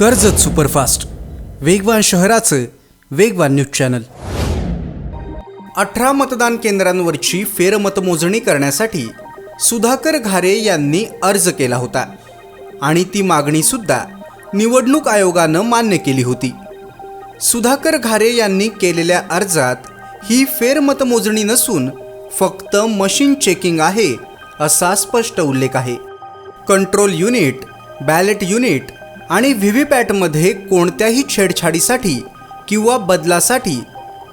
Karjat superfast. वेगवान शहराचं वेगवान न्यूज चॅनल. अठरा मतदान केंद्रांवरची फेरमतमोजणी करण्यासाठी सुधाकर घारे यांनी अर्ज केला होता. आणि ती मागणीसुद्धा निवडणूक आयोगानं मान्य केली होती. सुधाकर घारे यांनी केलेल्या अर्जात ही फेरमतमोजणी नसून फक्त मशीन चेकिंग आहे असा स्पष्ट उल्लेख आहे. कंट्रोल युनिट बॅलेट युनिट आणि व्ही व्ही पॅटमध्ये कोणत्याही छेडछाडीसाठी किंवा बदलासाठी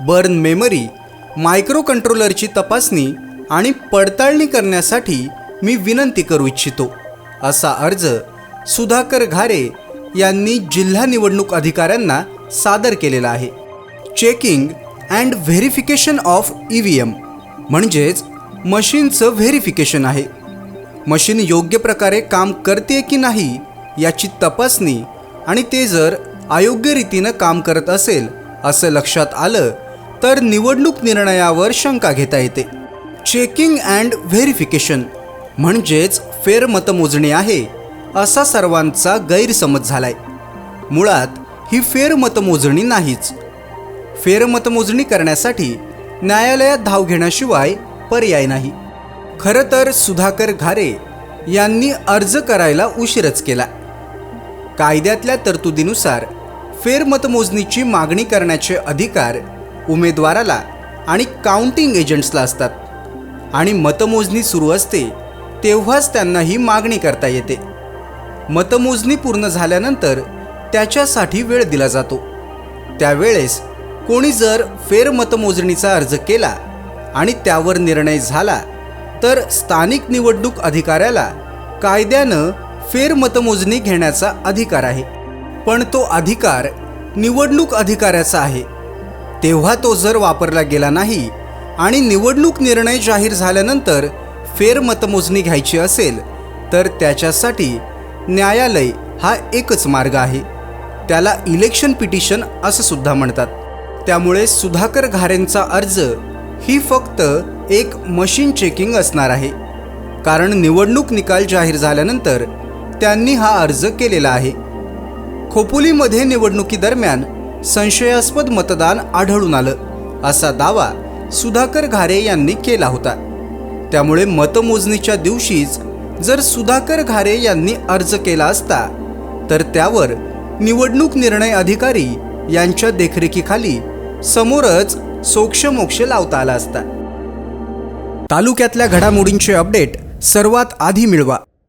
बर्न मेमरी मायक्रो कंट्रोलरची तपासणी आणि पडताळणी करण्यासाठी मी विनंती करू इच्छितो असा अर्ज सुधाकर घारे यांनी जिल्हा निवडणूक अधिकाऱ्यांना सादर केलेला आहे. Checking and verification of E V M म्हणजेच मशीनचं व्हेरिफिकेशन आहे. मशीन योग्य प्रकारे काम करते की नाही याची तपासणी आणि ते जर अयोग्य रीतीनं काम करत असेल असं लक्षात आलं तर निवडणूक निर्णयावर शंका घेता येते. चेकिंग अँड व्हेरिफिकेशन म्हणजेच फेरमतमोजणी आहे असा सर्वांचा गैरसमज झालाय. मुळात ही फेरमतमोजणी नाहीच. फेरमतमोजणी करण्यासाठी न्यायालयात धाव घेण्याशिवाय पर्याय नाही. खरं तर सुधाकर घारे यांनी अर्ज करायला उशीरच केला. कायद्यातल्या तरतुदीनुसार फेरमतमोजणीची मागणी करण्याचे अधिकार उमेदवाराला आणि काउंटिंग एजंट्सला असतात. आणि मतमोजणी सुरू असते तेव्हाच त्यांना ही मागणी करता येते. मतमोजणी पूर्ण झाल्यानंतर त्याच्यासाठी वेळ दिला जातो. त्यावेळेस कोणी जर फेरमतमोजणीचा अर्ज केला आणि त्यावर निर्णय झाला तर स्थानिक निवडणूक अधिकाऱ्याला कायद्यानं फेरमतमोजणी घेण्याचा अधिकार आहे. पण तो अधिकार निवडणूक अधिकाऱ्याचा आहे. तेव्हा तो जर वापरला गेला नाही आणि निवडणूक निर्णय जाहीर झाल्यानंतर फेरमतमोजणी घ्यायची असेल तर त्याच्यासाठी न्यायालय हा एकच मार्ग आहे. त्याला इलेक्शन पिटिशन असं सुद्धा म्हणतात. त्यामुळे सुधाकर घारेंचा अर्ज ही फक्त एक मशीन चेकिंग असणार आहे. कारण निवडणूक निकाल जाहीर झाल्यानंतर त्यांनी हा अर्ज केलेला आहे. खोपोलीमध्ये निवडणुकीदरम्यान संशयास्पद मतदान आढळून आलं असा दावा सुधाकर घारे यांनी केला होता. त्यामुळे मतमोजणीच्या दिवशीच जर सुधाकर घारे यांनी अर्ज केला असता तर त्यावर निवडणूक निर्णय अधिकारी यांच्या देखरेखीखाली समोरच सोक्षमोक्ष लावता आला असता. तालुक्यातल्या घडामोडींचे अपडेट सर्वात आधी मिळवा.